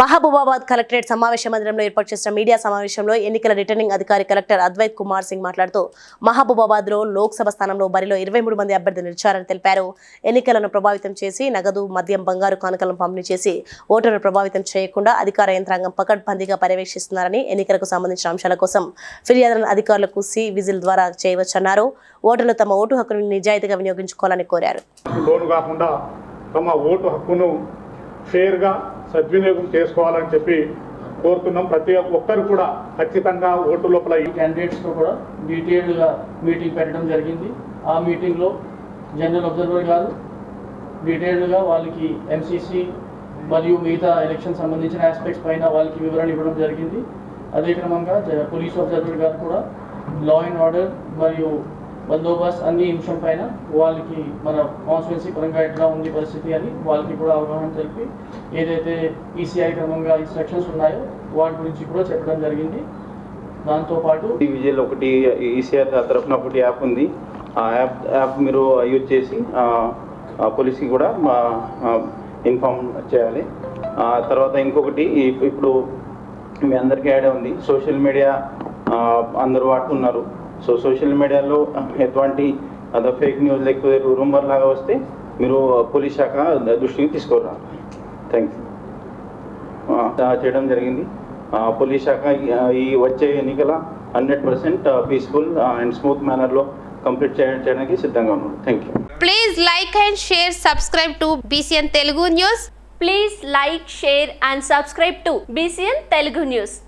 Mahabubabad collectorate సమావేశ మందిరంలో ఏర్పాటు చేసిన మీడియా సమావేశంలో ఎన్నికల రిటర్నింగ్ అధికారి కలెక్టర్ అద్వైత్ కుమార్ సింగ్ మాట్లాడుతూ మహబూబాబాద్లో లోక్సభ స్థానంలో బరిలో ఇరవై మూడు మంది అభ్యర్థులు నిలిచారని తెలిపారు. ఎన్నికలను ప్రభావితం చేసి నగదు మద్యం బంగారు కానుకలను పంపిణీ చేసి ఓటర్ను ప్రభావితం చేయకుండా అధికార యంత్రాంగం పకడ్బందీగా పర్యవేక్షిస్తున్నారని ఎన్నికలకు సంబంధించిన అంశాల కోసం ఫిర్యాదులను అధికారులకు సి విజిల్ ద్వారా చేయవచ్చన్నారు. ఓటర్లు తమ ఓటు హక్కును నిజాయితీగా వినియోగించుకోవాలని కోరారు. తమ ఓటు హక్కును ఫేర్గా సద్వినియోగం చేసుకోవాలని చెప్పి కోరుతున్నాం. ప్రతి ఒక్కరు కూడా ఖచ్చితంగా ఓటు లోపల ఈ క్యాండిడేట్స్తో కూడా డీటెయిల్డ్గా మీటింగ్ పెట్టడం జరిగింది. ఆ మీటింగ్లో జనరల్ అబ్జర్వర్ గారు డీటెయిల్డ్గా వాళ్ళకి ఎంసీసీ మరియు మిగతా ఎలక్షన్ సంబంధించిన ఆస్పెక్ట్స్ పైన వాళ్ళకి వివరణ ఇవ్వడం జరిగింది. అదే క్రమంగా జ- పోలీస్ అబ్జర్వర్ గారు కూడా లా అండ్ ఆర్డర్ మరియు బందోబస్త్ అన్ని అంశం పైన వాళ్ళకి మన కాన్స్టిట్యున్సీ పరంగా ఎట్లా ఉంది పరిస్థితి అని వాళ్ళకి కూడా అవగాహన తెలిపి ఏదైతే ఈసీఐ క్రమంగా ఇన్స్ట్రక్షన్స్ ఉన్నాయో వాటి గురించి కూడా చెప్పడం జరిగింది. దాంతోపాటు ఈ విజయ్ ఒకటి ఈసీఆర్ తరఫున ఒకటి యాప్ ఉంది. ఆ యాప్ యాప్ మీరు యూజ్ చేసి పోలీస్కి కూడా మా ఇన్ఫామ్ చేయాలి. తర్వాత ఇంకొకటి ఇప్పుడు మీ అందరికీ యాడ్ ఉంది. సోషల్ మీడియా అందరూ వాడుతున్నారు సో సోషల్ మీడియాలో ఎటువంటి అదే ఫేక్ న్యూస్ లేకపోతే రూమర్ లాగా వస్తే మీరు పోలీస్ శాఖ దృష్టికి తీసుకురావాలి థ్యాంక్ యూ చేయడం జరిగింది. పోలీస్ శాఖ ఈ- వచ్చే ఎన్నికల hundred percent peaceful and smooth మేనర్లో complete చేయడానికి సిద్ధంగా ఉన్నాను thank you like like share subscribe to to Telugu news please like share and and subscribe to BCN Telugu news